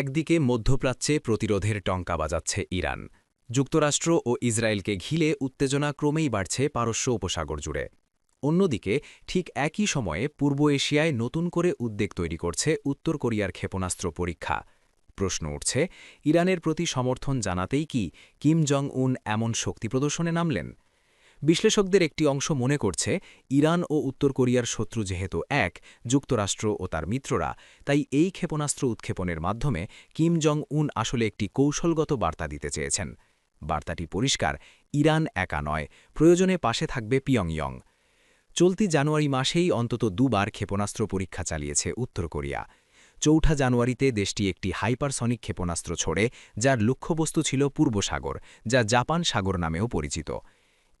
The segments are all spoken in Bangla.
একদিকে মধ্যপ্রাচ্যে প্রতিরোধের টঙ্কা বাজাচ্ছে ইরান। যুক্তরাষ্ট্র ও ইসরায়েলকে ঘিলে উত্তেজনা ক্রমেই বাড়ছে পারস্য উপসাগর জুড়ে। অন্যদিকে, ঠিক একই সময়ে পূর্ব এশিয়ায় নতুন করে উদ্বেগ তৈরি করছে উত্তর কোরিয়ার ক্ষেপণাস্ত্র পরীক্ষা। প্রশ্ন উঠছে, ইরানের প্রতি সমর্থন জানাতেই কি কিম জং উন এমন শক্তি প্রদর্শনে নামলেন? বিশ্লেষকদের একটি অংশ মনে করছে, ইরান ও উত্তর কোরিয়ার শত্রু যেহেতু এক, যুক্তরাষ্ট্র ও তার মিত্ররা, তাই এই ক্ষেপণাস্ত্র উৎক্ষেপণের মাধ্যমে কিম জং উন আসলে একটি কৌশলগত বার্তা দিতে চেয়েছেন। বার্তাটি পরিষ্কার, ইরান একা নয়, প্রয়োজনে পাশে থাকবে পিয়ংইয়ং। চলতি জানুয়ারি মাসেই অন্তত দুবার ক্ষেপণাস্ত্র পরীক্ষা চালিয়েছে উত্তর কোরিয়া। চৌঠা জানুয়ারিতে দেশটি একটি হাইপারসনিক ক্ষেপণাস্ত্র ছোড়ে, যার লক্ষ্যবস্তু ছিল পূর্ব সাগর, যা জাপান সাগর নামেও পরিচিত।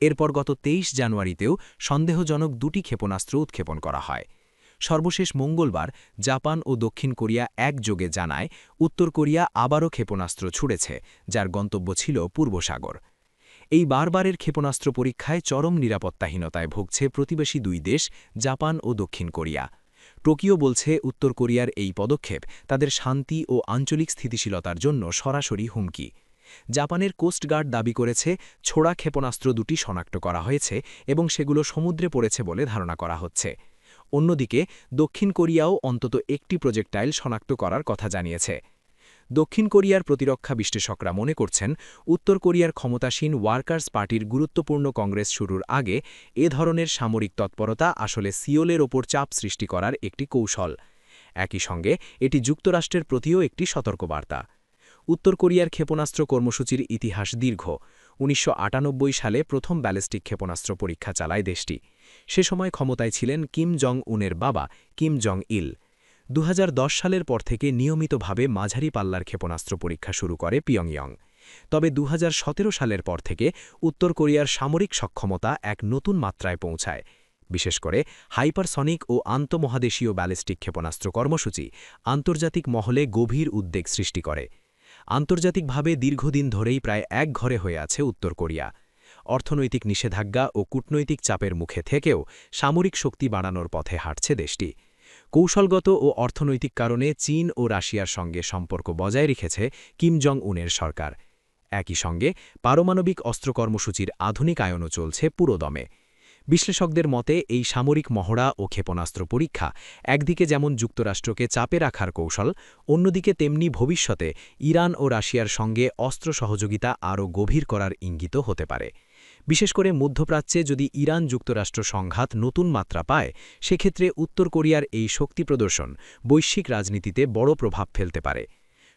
এরপর গত তেইশ জানুয়ারিতেও সন্দেহজনক দুটি ক্ষেপণাস্ত্র উৎক্ষেপণ করা হয়। সর্বশেষ মঙ্গলবার জাপান ও দক্ষিণ কোরিয়া একযোগে জানায়, উত্তর কোরিয়া আবারও ক্ষেপণাস্ত্র ছুড়েছে, যার গন্তব্য ছিল পূর্বসাগর। এই বারবারের ক্ষেপণাস্ত্র পরীক্ষায় চরম নিরাপত্তাহীনতায় ভুগছে প্রতিবেশী দুই দেশ, জাপান ও দক্ষিণ কোরিয়া। টোকিও বলছে, উত্তর কোরিয়ার এই পদক্ষেপ তাদের শান্তি ও আঞ্চলিক স্থিতিশীলতার জন্য সরাসরি হুমকি। জাপানের কোস্টগার্ড দাবি করেছে, ছোড়া ক্ষেপণাস্ত্র দুটি শনাক্ত করা হয়েছে এবং সেগুলো সমুদ্রে পড়েছে বলে ধারণা করা হচ্ছে। অন্যদিকে, দক্ষিণ কোরিয়াও অন্তত একটি প্রজেক্টাইল শনাক্ত করার কথা জানিয়েছে। দক্ষিণ কোরিয়ার প্রতিরক্ষা বিশ্লেষকরা মনে করছেন, উত্তর কোরিয়ার ক্ষমতাসীন ওয়ার্কার্স পার্টির গুরুত্বপূর্ণ কংগ্রেস শুরুর আগে এ ধরনের সামরিক তৎপরতা আসলে সিওলের ওপর চাপ সৃষ্টি করার একটি কৌশল। একই সঙ্গে, এটি যুক্তরাষ্ট্রের প্রতিও একটি সতর্কবার্তা। উত্তর কোরিয়ার ক্ষেপণাস্ত্র কর্মসূচির ইতিহাস দীর্ঘ। উনিশশো আটানব্বই সালে প্রথম ব্যালিস্টিক ক্ষেপণাস্ত্র পরীক্ষা চালায় দেশটি। সে সময় ক্ষমতায় ছিলেন কিম জং উনের বাবা কিম জং ইল দু হাজার দশ সালের পর থেকে নিয়মিতভাবে মাঝারি পাল্লার ক্ষেপণাস্ত্র পরীক্ষা শুরু করে পিয়ংইয়ং। তবে দু হাজার সতেরো সালের পর থেকে উত্তর কোরিয়ার সামরিক সক্ষমতা এক নতুন মাত্রায় পৌঁছায়। বিশেষ করে হাইপারসনিক ও আন্তমহাদেশীয় ব্যালিস্টিক ক্ষেপণাস্ত্র কর্মসূচি আন্তর্জাতিক মহলে গভীর উদ্বেগ সৃষ্টি করে। আন্তর্জাতিকভাবে দীর্ঘদিন ধরেই প্রায় এক ঘরে হয়ে আছে উত্তর কোরিয়া। অর্থনৈতিক নিষেধাজ্ঞা ও কূটনৈতিক চাপের মুখে থেকেও সামরিক শক্তি বাড়ানোর পথে হাঁটছে দেশটি। কৌশলগত ও অর্থনৈতিক কারণে চীন ও রাশিয়ার সঙ্গে সম্পর্ক বজায় রেখেছে কিম জং উনের সরকার। একই সঙ্গে পারমাণবিক অস্ত্র কর্মসূচির আধুনিকায়নও চলছে পুরোদমে। বিশ্লেষকদের মতে, এই সামরিক মহড়া ও ক্ষেপণাস্ত্র পরীক্ষা একদিকে যেমন যুক্তরাষ্ট্রকে চাপে রাখার কৌশল, অন্যদিকে তেমনি ভবিষ্যতে ইরান ও রাশিয়ার সঙ্গে অস্ত্র সহযোগিতা আরও গভীর করার ইঙ্গিত হতে পারে। বিশেষ করে মধ্যপ্রাচ্যে যদি ইরান যুক্তরাষ্ট্র সংঘাত নতুন মাত্রা পায়, সেক্ষেত্রে উত্তর কোরিয়ার এই শক্তি প্রদর্শন বৈশ্বিক রাজনীতিতে বড় প্রভাব ফেলতে পারে।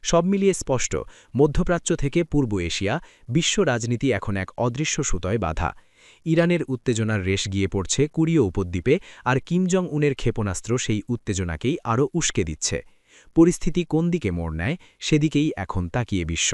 সব মিলিয়ে স্পষ্ট, মধ্যপ্রাচ্য থেকে পূর্ব এশিয়া বিশ্ব রাজনীতি এখন এক অদৃশ্য সুতয় বাধা। ইরানের উত্তেজনার রেশ গিয়ে পড়ছে কুরীয় উপদ্বীপে আর কিম জং উনের ক্ষেপণাস্ত্র সেই উত্তেজনাকেই আরও উস্কে দিচ্ছে। পরিস্থিতি কোন দিকে মোড় নেয় সেদিকেই এখন তাকিয়ে বিশ্ব।